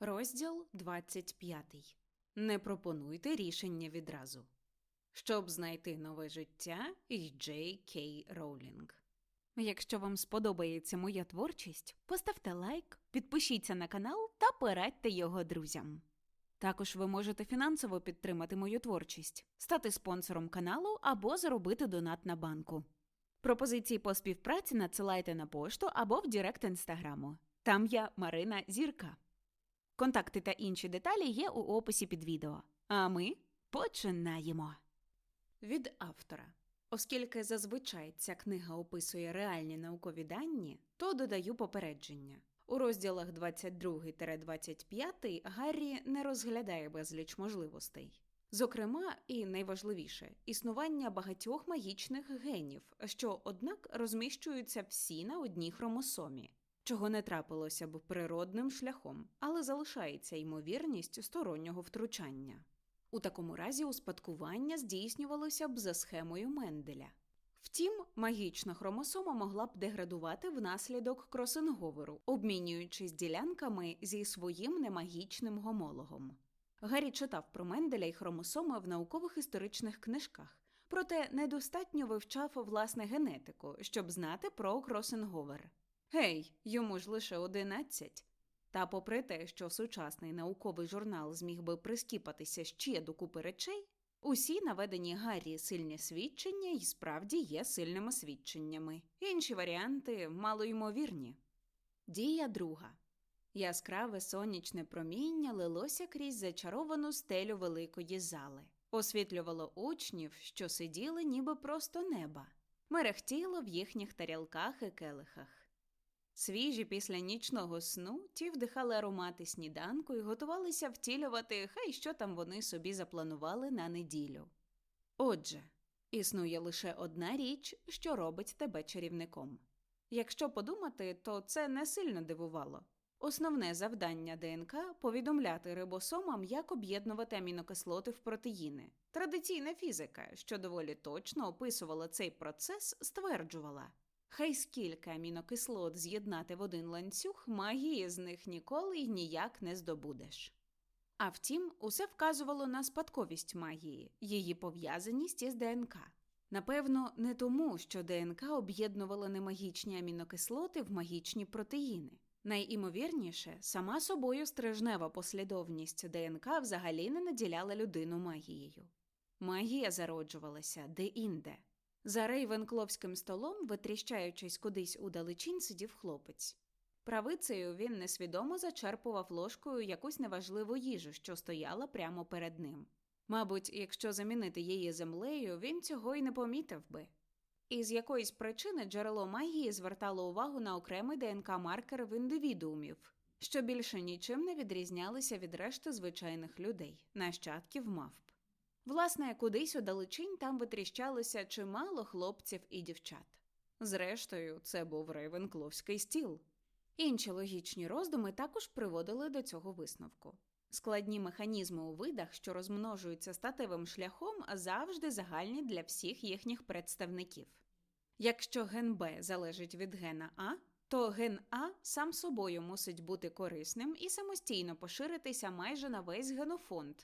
Розділ 25. Не пропонуйте рішення відразу. Щоб знайти нове життя із Джей Кей Роулінг. Якщо вам сподобається моя творчість, поставте лайк, підпишіться на канал та порадьте його друзям. Також ви можете фінансово підтримати мою творчість, стати спонсором каналу або зробити донат на банку. Пропозиції по співпраці надсилайте на пошту або в Директ інстаграму. Там я Марина Зірка. Контакти та інші деталі є у описі під відео. А ми починаємо. Від автора. Оскільки зазвичай ця книга описує реальні наукові дані, то додаю попередження. У розділах 22-25 Гаррі не розглядає безліч можливостей. Зокрема, і найважливіше існування багатьох магічних генів, що, однак, розміщуються всі на одній хромосомі, чого не трапилося б природним шляхом, але залишається ймовірність стороннього втручання. У такому разі успадкування здійснювалося б за схемою Менделя. Втім, магічна хромосома могла б деградувати внаслідок кросинговеру, обмінюючись ділянками зі своїм немагічним гомологом. Гаррі читав про Менделя й хромосоми в наукових історичних книжках, проте недостатньо вивчав власне генетику, щоб знати про кросинговер. Гей, йому ж лише одинадцять. Та попри те, що сучасний науковий журнал зміг би прискіпатися ще до купи речей, усі наведені Гаррі сильні свідчення й справді є сильними свідченнями. Інші варіанти малоймовірні. Дія друга. Яскраве сонячне проміння лилося крізь зачаровану стелю великої зали, освітлювало учнів, що сиділи ніби просто неба, мерехтіло в їхніх тарілках і келихах. Свіжі після нічного сну ті вдихали аромати сніданку і готувалися втілювати, хай що там вони собі запланували на неділю. Отже, існує лише одна річ, що робить тебе чарівником. Якщо подумати, то це не сильно дивувало. Основне завдання ДНК повідомляти рибосомам, як об'єднувати амінокислоти в протеїни. Традиційна фізика, що доволі точно описувала цей процес, стверджувала. Хай скільки амінокислот з'єднати в один ланцюг, магії з них ніколи й ніяк не здобудеш. А втім, усе вказувало на спадковість магії, її пов'язаність із ДНК. Напевно, не тому, що ДНК об'єднувала немагічні амінокислоти в магічні протеїни. Найімовірніше, сама собою стрижнева послідовність ДНК взагалі не наділяла людину магією. Магія зароджувалася де-інде. За рейвенкловським столом, витріщаючись кудись у далечінь, сидів хлопець. Правицею він несвідомо зачерпував ложкою якусь неважливу їжу, що стояла прямо перед ним. Мабуть, якщо замінити її землею, він цього й не помітив би. І з якоїсь причини джерело магії звертало увагу на окремий ДНК-маркер в індивідуумів, що більше нічим не відрізнялися від решти звичайних людей, нащадків мавп. Власне, кудись удалечінь там витріщалося чимало хлопців і дівчат. Зрештою, це був рейвенкловський стіл. Інші логічні роздуми також приводили до цього висновку. Складні механізми у видах, що розмножуються статевим шляхом, завжди загальні для всіх їхніх представників. Якщо ген Б залежить від гена А, то ген А сам собою мусить бути корисним і самостійно поширитися майже на весь генофонд.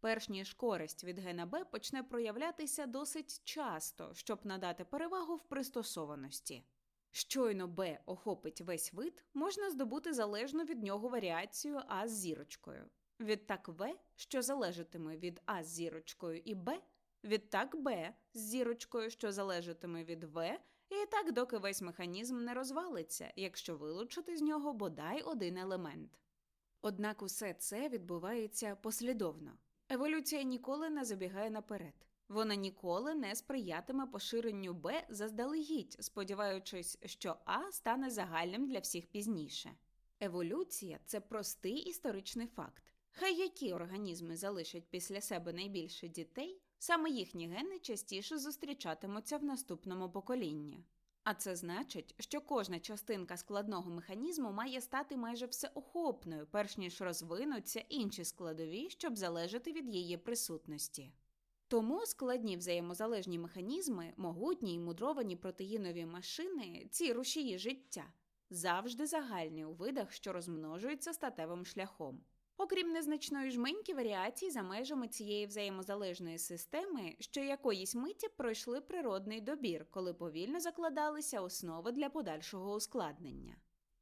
Перш ніж користь від гена Б почне проявлятися досить часто, щоб надати перевагу в пристосованості. Щойно Б охопить весь вид, можна здобути залежну від нього варіацію А з зірочкою. Відтак В, що залежатиме від А з зірочкою і Б, відтак Б з зірочкою, що залежатиме від В, і так доки весь механізм не розвалиться, якщо вилучити з нього бодай один елемент. Однак усе це відбувається послідовно. Еволюція ніколи не забігає наперед. Вона ніколи не сприятиме поширенню Б заздалегідь, сподіваючись, що А стане загальним для всіх пізніше. Еволюція це простий історичний факт. Хай які організми залишать після себе найбільше дітей, саме їхні гени частіше зустрічатимуться в наступному поколінні. А це значить, що кожна частинка складного механізму має стати майже всеохопною, перш ніж розвинуться інші складові, щоб залежати від її присутності. Тому складні взаємозалежні механізми, могутні й мудровані протеїнові машини, ці рушії життя, завжди загальні у видах, що розмножуються статевим шляхом. Окрім незначної жменьки варіацій за межами цієї взаємозалежної системи, що якоїсь миті пройшли природний добір, коли повільно закладалися основи для подальшого ускладнення.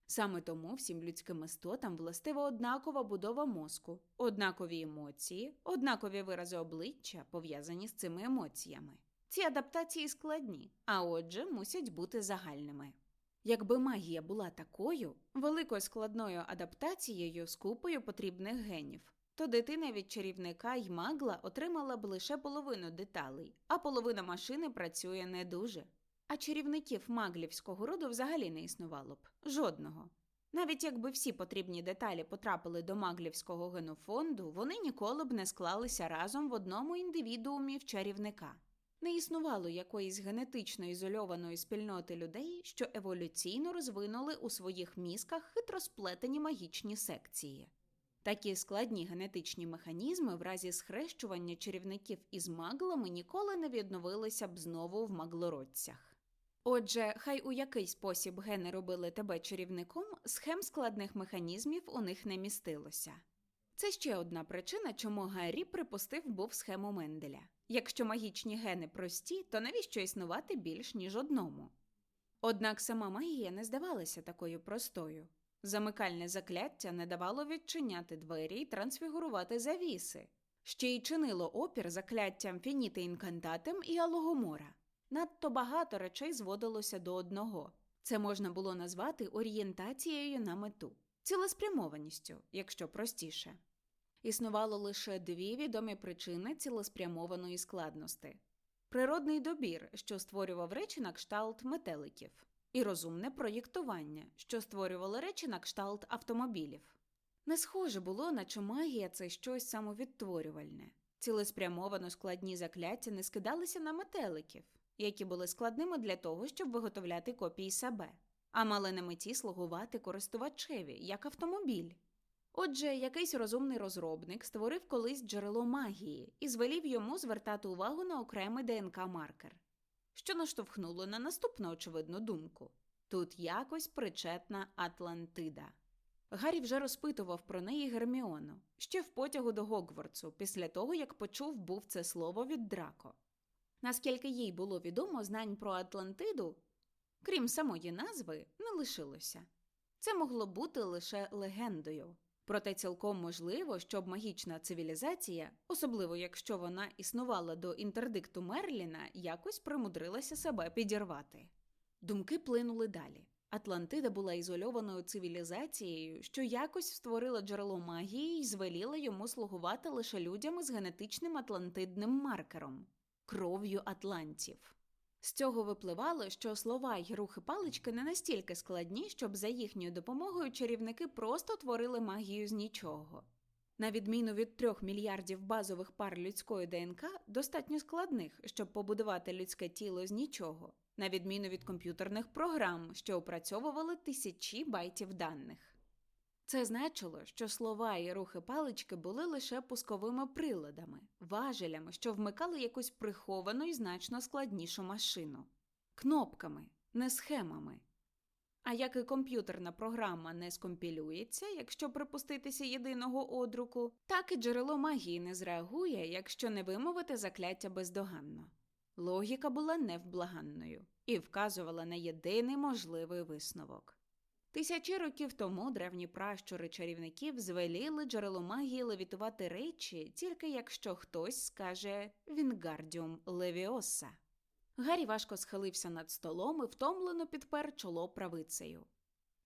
Саме тому всім людським істотам властива однакова будова мозку, однакові емоції, однакові вирази обличчя, пов'язані з цими емоціями. Ці адаптації складні, а отже, мусять бути загальними. Якби магія була такою, великою складною адаптацією з купою потрібних генів, то дитина від чарівника й магла отримала б лише половину деталей, а половина машини працює не дуже. А чарівників маглівського роду взагалі не існувало б жодного. Навіть якби всі потрібні деталі потрапили до маглівського генофонду, вони ніколи б не склалися разом в одному індивідуумі в чарівника. Не існувало якоїсь генетично ізольованої спільноти людей, що еволюційно розвинули у своїх мізках хитросплетені магічні секції. Такі складні генетичні механізми в разі схрещування чарівників із маглами ніколи не відновилися б знову в маглородцях. Отже, хай у який спосіб гени робили тебе чарівником, схем складних механізмів у них не містилося. Це ще одна причина, чому Гаррі припустив був схему Менделя. Якщо магічні гени прості, то навіщо існувати більш ніж одному? Однак сама магія не здавалася такою простою. Замикальне закляття не давало відчиняти двері й трансфігурувати завіси, ще й чинило опір закляттям фініти інкантатем і алогомора. Надто багато речей зводилося до одного. Це можна було назвати орієнтацією на мету, цілеспрямованістю, якщо простіше. Існувало лише дві відомі причини цілеспрямованої складності: природний добір, що створював речі на кшталт метеликів, і розумне проєктування, що створювало речі на кшталт автомобілів. Не схоже було, наче магія це щось самовідтворювальне. Цілеспрямовано складні закляття не скидалися на метеликів, які були складними для того, щоб виготовляти копії себе, а мали на меті слугувати користувачеві як автомобіль. Отже, якийсь розумний розробник створив колись джерело магії і звелів йому звертати увагу на окремий ДНК-маркер, що наштовхнуло на наступну очевидну думку тут якось причетна Атлантида. Гаррі вже розпитував про неї Герміону ще в потягу до Гогвартсу, після того як почув був це слово від Драко. Наскільки їй було відомо, знань про Атлантиду, крім самої назви, не лишилося. Це могло бути лише легендою. Проте цілком можливо, щоб магічна цивілізація, особливо якщо вона існувала до інтердикту Мерліна, якось примудрилася себе підірвати. Думки плинули далі. Атлантида була ізольованою цивілізацією, що якось створила джерело магії і звеліла йому слугувати лише людям із генетичним атлантидним маркером кров'ю атлантів. З цього випливало, що слова й рухи палички не настільки складні, щоб за їхньою допомогою чарівники просто творили магію з нічого. На відміну від трьох мільярдів базових пар людської ДНК, достатньо складних, щоб побудувати людське тіло з нічого, на відміну від комп'ютерних програм, що опрацьовували тисячі байтів даних. Це значило, що слова і рухи палички були лише пусковими приладами, важелями, що вмикали якусь приховану і значно складнішу машину, кнопками, не схемами. А як і комп'ютерна програма не скомпілюється, якщо припуститися єдиного одруку, так і джерело магії не зреагує, якщо не вимовити закляття бездоганно. Логіка була невблаганною і вказувала на єдиний можливий висновок. Тисячі років тому древні пращури чарівників звеліли джерело магії левітувати речі, тільки якщо хтось скаже Вінгардіум Левіоса. Гаррі важко схилився над столом і втомлено підпер чоло правицею.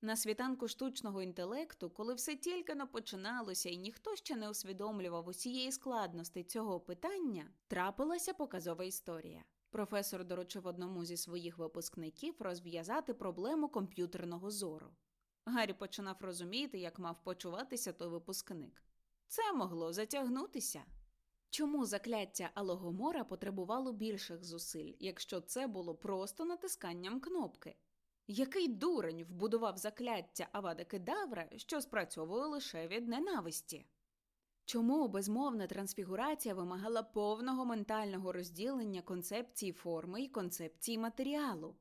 На світанку штучного інтелекту, коли все тільки не починалося і ніхто ще не усвідомлював усієї складності цього питання, трапилася показова історія. Професор доручив одному зі своїх випускників розв'язати проблему комп'ютерного зору. Гаррі починав розуміти, як мав почуватися той випускник. Це могло затягнутися. Чому закляття Алогомора потребувало більших зусиль, якщо це було просто натисканням кнопки? Який дурень вбудував закляття Авада Кедавра, що спрацьовує лише від ненависті? Чому безмовна трансфігурація вимагала повного ментального розділення концепції форми і концепції матеріалу?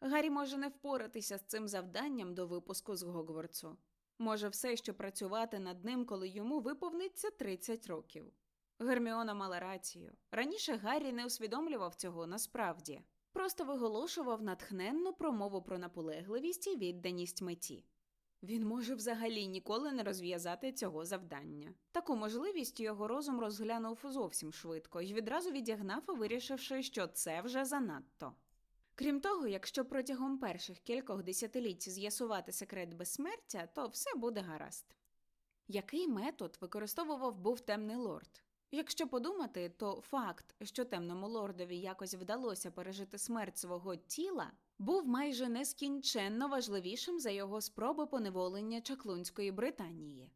Гаррі може не впоратися з цим завданням до випуску з Гогвартсу. Може все ще працювати над ним, коли йому виповниться 30 років. Герміона мала рацію. Раніше Гаррі не усвідомлював цього насправді, просто виголошував натхненну промову про наполегливість і відданість меті. Він може взагалі ніколи не розв'язати цього завдання. Таку можливість його розум розглянув зовсім швидко і відразу відігнав, вирішивши, що це вже занадто. Крім того, якщо протягом перших кількох десятиліть з'ясувати секрет безсмертя, то все буде гаразд. Який метод використовував був темний лорд? Якщо подумати, то факт, що темному лордові якось вдалося пережити смерть свого тіла, був майже нескінченно важливішим за його спроби поневолення Чаклунської Британії.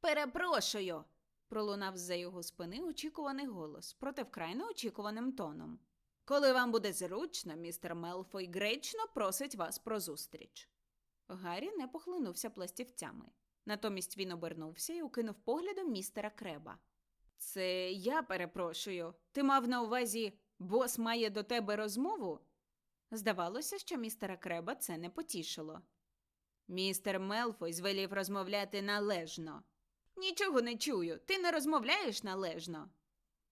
Перепрошую. пролунав з-за його спини очікуваний голос, проте вкрай неочікуваним тоном. Коли вам буде зручно, містер Мелфой гречно просить вас про зустріч. Гаррі не похлинувся пластівцями. Натомість він обернувся і укинув поглядом містера Креба. Це я перепрошую. Ти мав на увазі, бос має до тебе розмову? Здавалося, що містера Креба це не потішило. Містер Мелфой звелів розмовляти належно. Нічого не чую, ти не розмовляєш належно.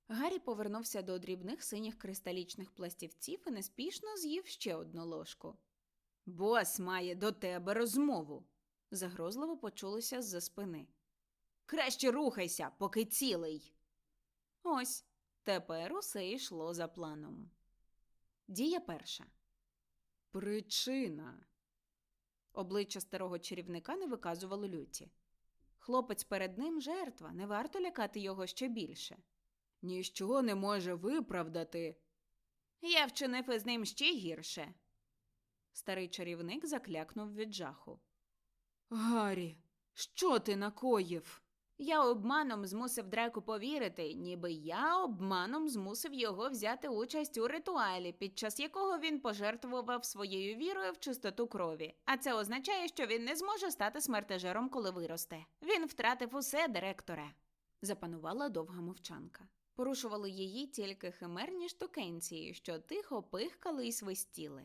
Гаррі повернувся до дрібних синіх кристалічних пластівців і неспішно з'їв ще одну ложку. Бос має до тебе розмову. загрозливо почулося з-за спини. Краще рухайся, поки цілий. Ось тепер усе йшло за планом. Дія перша. Причина. Обличчя старого чарівника не виказувало люті. Хлопець перед ним жертва, не варто лякати його ще більше. Ніщо не може виправдати. Я вчинив із ним ще гірше. Старий чарівник заклякнув від жаху. Гаррі, що ти накоїв? Я обманом змусив Дреку повірити, ніби я обманом змусив його взяти участь у ритуалі, під час якого він пожертвував своєю вірою в чистоту крові. А це означає, що він не зможе стати смертежером, коли виросте. Він втратив усе, директоре. Запанувала довга мовчанка. Порушували її тільки химерні штукенції, що тихо пихкали і свистіли.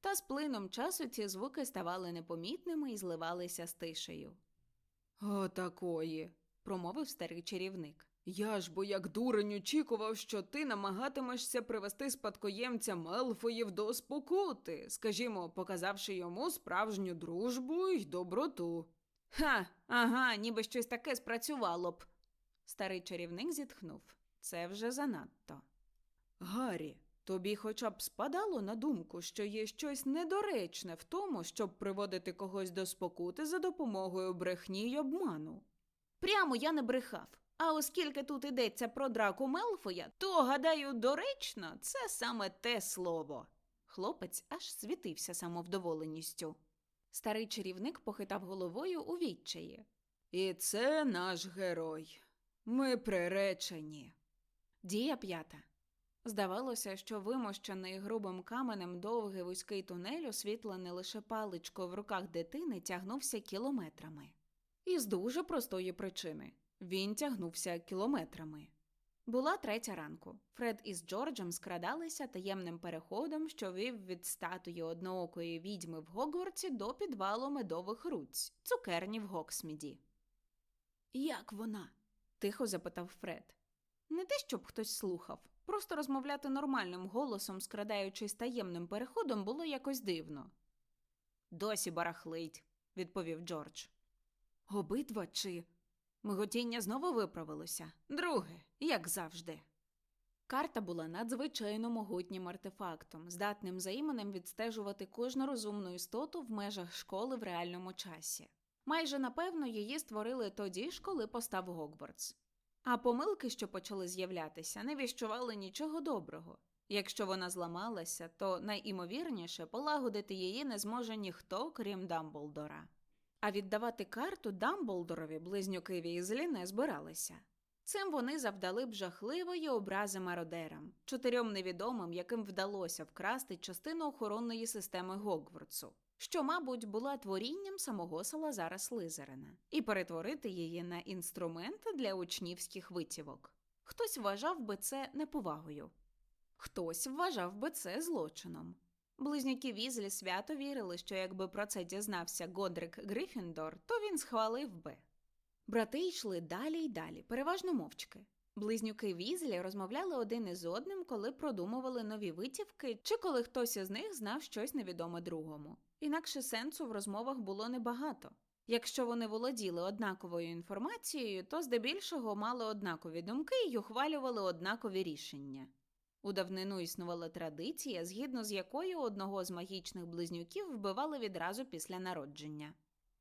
Та з плином часу ці звуки ставали непомітними і зливалися з тишею. Отакої, промовив старий чарівник. Я ж бо як дурень очікував, що ти намагатимешся привести спадкоємця Мелфоїв до спокути, скажімо, показавши йому справжню дружбу й доброту. Ха, ага, ніби щось таке спрацювало б. Старий чарівник зітхнув. Це вже занадто. Гаррі, тобі хоча б спадало на думку, що є щось недоречне в тому, щоб приводити когось до спокути за допомогою брехні й обману. Прямо я не брехав. А оскільки тут йдеться про драку Мелфоя, то, гадаю, доречно це саме те слово. Хлопець аж світився самовдоволеністю. Старий чарівник похитав головою у відчаї. І це наш герой. Ми приречені. Дія п'ята. Здавалося, що вимощений грубим каменем довгий вузький тунель, освітлений лише паличко в руках дитини, тягнувся кілометрами. І з дуже простої причини він тягнувся кілометрами. Була третя ранку. Фред із Джорджем скрадалися таємним переходом, що вів від статуї одноокої відьми в Гогвартсі до підвалу медових руць, цукерні в Гоксміді. Як вона? тихо запитав Фред. Не те, щоб хтось слухав, просто розмовляти нормальним голосом, скрадаючись таємним переходом, було якось дивно. Досі барахлить, відповів Джордж. Обидва чи. Миготіння знову виправилося. Друге, як завжди. Карта була надзвичайно могутнім артефактом, здатним за іменем відстежувати кожну розумну істоту в межах школи в реальному часі. Майже напевно її створили тоді ж, коли постав Гогвартс. А помилки, що почали з'являтися, не віщували нічого доброго. Якщо вона зламалася, то найімовірніше полагодити її не зможе ніхто, крім Дамблдора. А віддавати карту Дамблдорові близнюки злі не збиралися. Цим вони завдали б жахливої образи мародерам, чотирьом невідомим, яким вдалося вкрасти частину охоронної системи Гогвартсу, що, мабуть, була творінням самого Салазара Слизерина, і перетворити її на інструмент для учнівських витівок. Хтось вважав би це неповагою, хтось вважав би це злочином. Близнюки Візлі свято вірили, що якби про це дізнався Годрик Грифіндор, то він схвалив би. Брати йшли далі й далі, переважно мовчки. Близнюки Візлі розмовляли один із одним, коли продумували нові витівки, чи коли хтось із них знав щось невідоме другому. Інакше сенсу в розмовах було небагато. Якщо вони володіли однаковою інформацією, то здебільшого мали однакові думки і ухвалювали однакові рішення. У давнину існувала традиція, згідно з якою одного з магічних близнюків вбивали відразу після народження.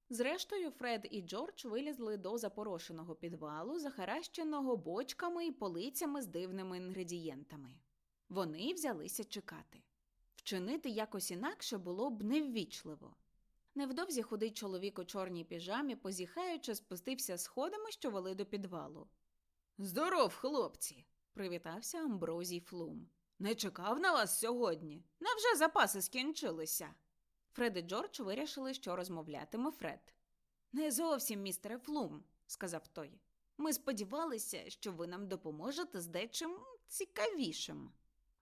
Зрештою, Фред і Джордж вилізли до запорошеного підвалу, захаращеного бочками і полицями з дивними інгредієнтами. Вони взялися чекати. Вчинити якось інакше було б неввічливо. Невдовзі худий чоловік у чорній піжамі, позіхаючи, спустився сходами, що вели до підвалу. Здоров, хлопці! Привітався Амброзій Флум. Не чекав на вас сьогодні. Невже запаси скінчилися? Фред і Джордж вирішили, що розмовлятиме Фред. Не зовсім, містере Флум, сказав той. Ми сподівалися, що ви нам допоможете з дечим цікавішим.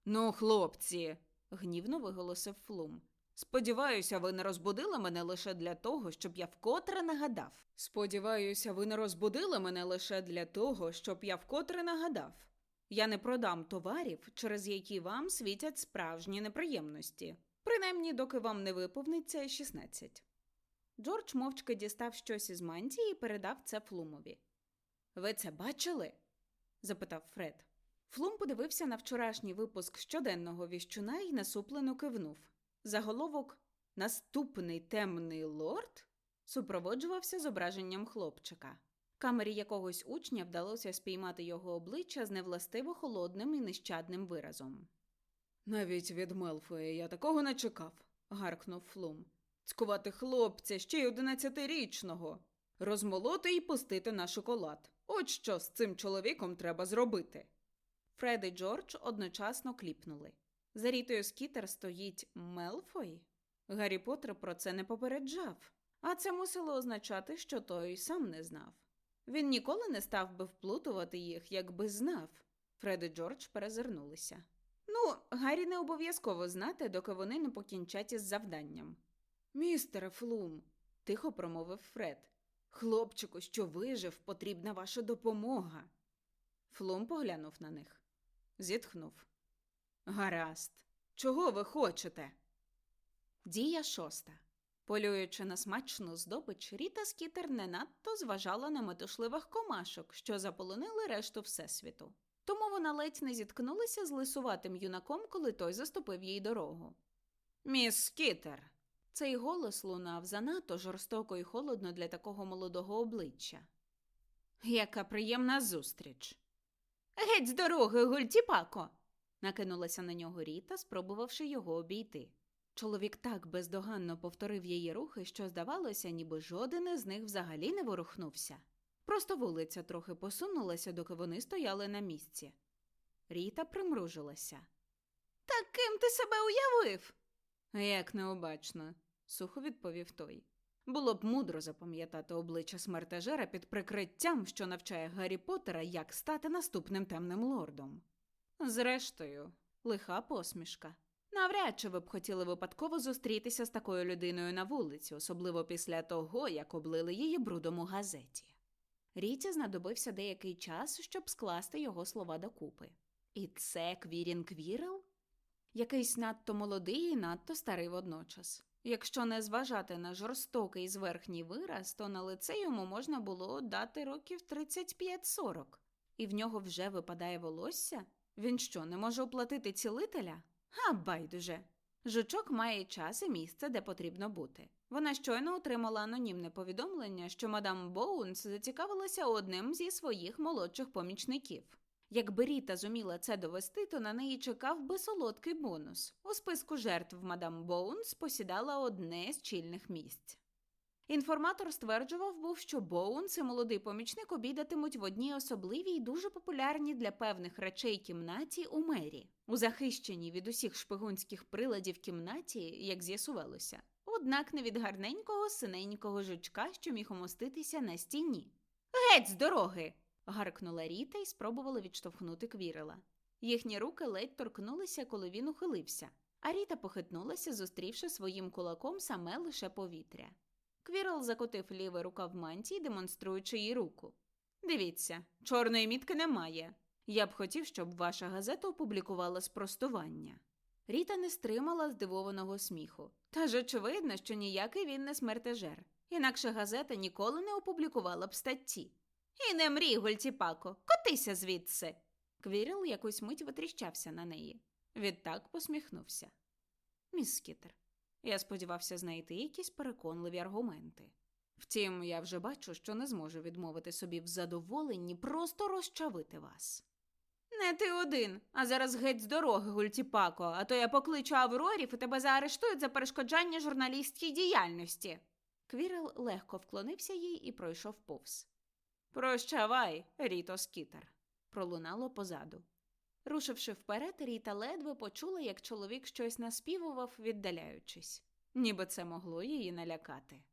Ну, хлопці, гнівно виголосив Флум. Сподіваюся, ви не розбудили мене лише для того, щоб я вкотре нагадав. Сподіваюся, ви не розбудили мене лише для того, щоб я вкотре нагадав. Я не продам товарів, через які вам світять справжні неприємності, принаймні, доки вам не виповниться 16. Джордж мовчки дістав щось із мантії і передав це Флумові. Ви це бачили? запитав Фред. Флум подивився на вчорашній випуск щоденного віщуна і насуплено кивнув. Заголовок Наступний темний лорд супроводжувався зображенням хлопчика. Камері якогось учня вдалося спіймати його обличчя з невластиво холодним і нещадним виразом. Навіть від Мелфоя я такого не чекав, гаркнув Флум. Цькувати хлопця ще й одинадцятирічного, розмолоти і пустити на шоколад. От що з цим чоловіком треба зробити. Фред і Джордж одночасно кліпнули. За Рітою Скітер стоїть Мелфой. Гаррі Поттер про це не попереджав, а це мусило означати, що той сам не знав. Він ніколи не став би вплутувати їх, якби знав. Фред і Джордж перезирнулися. Ну, Гаррі не обов'язково знати, доки вони не покінчать із завданням. Містере Флум, тихо промовив Фред. Хлопчику, що вижив, потрібна ваша допомога. Флум поглянув на них. Зітхнув. Гаразд. Чого ви хочете? Дія шоста. Полюючи на смачну здобич, Ріта Скітер не надто зважала на метушливих комашок, що заполонили решту Всесвіту. Тому вона ледь не зіткнулася з лисуватим юнаком, коли той заступив їй дорогу. Міс Скітер. Цей голос лунав занадто жорстоко і холодно для такого молодого обличчя. Яка приємна зустріч. Геть з дороги, гультіпако. накинулася на нього Ріта, спробувавши його обійти. Чоловік так бездоганно повторив її рухи, що здавалося, ніби жоден із них взагалі не ворухнувся. Просто вулиця трохи посунулася, доки вони стояли на місці. Ріта примружилася. Таким ти себе уявив? Як необачно, сухо відповів той. Було б мудро запам'ятати обличчя смертежера під прикриттям, що навчає Гаррі Поттера, як стати наступним темним лордом. Зрештою, лиха посмішка. Навряд чи ви б хотіли випадково зустрітися з такою людиною на вулиці, особливо після того, як облили її брудом у газеті. Ріті знадобився деякий час, щоб скласти його слова докупи. І це Квірін Квірел? Якийсь надто молодий і надто старий водночас. Якщо не зважати на жорстокий зверхній вираз, то на лице йому можна було дати років 35-40. І в нього вже випадає волосся? Він що, не може оплатити цілителя? Га, байдуже. Жучок має час і місце, де потрібно бути. Вона щойно отримала анонімне повідомлення, що мадам Боунс зацікавилася одним зі своїх молодших помічників. Якби Ріта зуміла це довести, то на неї чекав би солодкий бонус. У списку жертв мадам Боунс посідала одне з чільних місць. Інформатор стверджував був, що Боунс і молодий помічник обідатимуть в одній особливій і дуже популярній для певних речей кімнаті у мері, у захищеній від усіх шпигунських приладів кімнаті, як з'ясувалося, однак не від гарненького синенького жучка, що міг умоститися на стіні. Геть з дороги. гаркнула Ріта і спробувала відштовхнути квірела. Їхні руки ледь торкнулися, коли він ухилився. А Ріта похитнулася, зустрівши своїм кулаком саме лише повітря. Квірл закотив лівий рукав мантії, демонструючи їй руку. Дивіться, чорної мітки немає. Я б хотів, щоб ваша газета опублікувала спростування. Ріта не стримала здивованого сміху. Та ж очевидно, що ніякий він не смертежер. Інакше газета ніколи не опублікувала б статті. І не мрій, Гольтіпако, котися звідси. Квірл якусь мить витріщався на неї. Відтак посміхнувся. Міс Скітер, я сподівався знайти якісь переконливі аргументи. Втім, я вже бачу, що не зможу відмовити собі в задоволенні просто розчавити вас. Не ти один, а зараз геть з дороги, Гультіпако, а то я покличу Аврорів і тебе заарештують за перешкоджання журналістській діяльності. Квірел легко вклонився їй і пройшов повз. Прощавай, Ріто Скітер, пролунало позаду. Рушивши вперед, Ріта ледве почула, як чоловік щось наспівував, віддаляючись, ніби це могло її налякати.